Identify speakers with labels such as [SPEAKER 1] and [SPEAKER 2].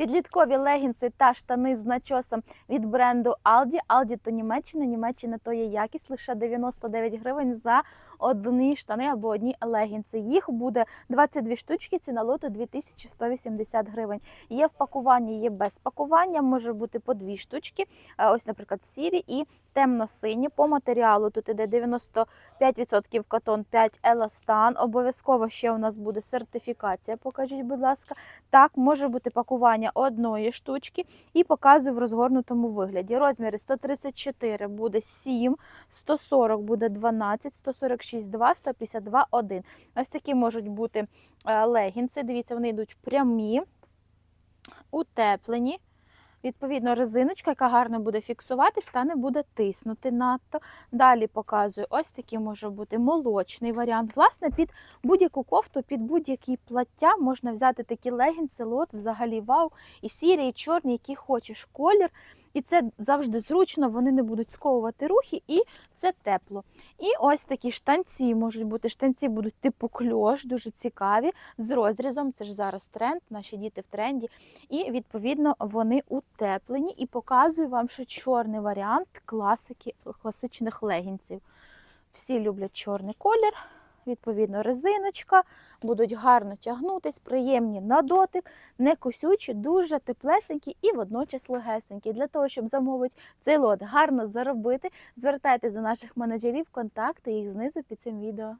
[SPEAKER 1] Підліткові легінси та штани з начосом від бренду Aldi. Aldi то Німеччина, Німеччина то є якість, лише 99 гривень за одні штани або одні легінси. Їх буде 22 штучки, ціна лоту 2180 гривень. Є в пакуванні, є без пакування, може бути по дві штучки. Ось, наприклад, сірі і темно-сині. По матеріалу тут іде 95% катон, 5 еластан. Обов'язково ще у нас буде сертифікація. Покажіть, будь ласка. Так, може бути пакування одної штучки і показую в розгорнутому вигляді. Розміри 134 буде 7, 140 буде 12, 146 2, 152 1. Ось такі можуть бути е, легінси. Дивіться, вони йдуть прямі, утеплені. Відповідно, резиночка, яка гарно буде фіксуватись, та не буде тиснути надто. Далі показую ось такий може бути молочний варіант. Власне, під будь-яку кофту, під будь-які плаття можна взяти такі легінси, лот, взагалі вау, і сірі, і чорні, які хочеш колір. І це завжди зручно, вони не будуть сковувати рухи, і це тепло. І ось такі штанці можуть бути. Штанці будуть типу кльош, дуже цікаві, з розрізом. Це ж зараз тренд, наші діти в тренді. І відповідно вони утеплені. І показую вам, що чорний варіант класики класичних легінсів. Всі люблять чорний колір, відповідно, резиночка, будуть гарно тягнутись, приємні на дотик, не косючі, дуже теплесенькі і водночас легесенькі. Для того, щоб замовити цей лот гарно заробити, звертайтеся до наших менеджерів, контакти їх знизу під цим відео.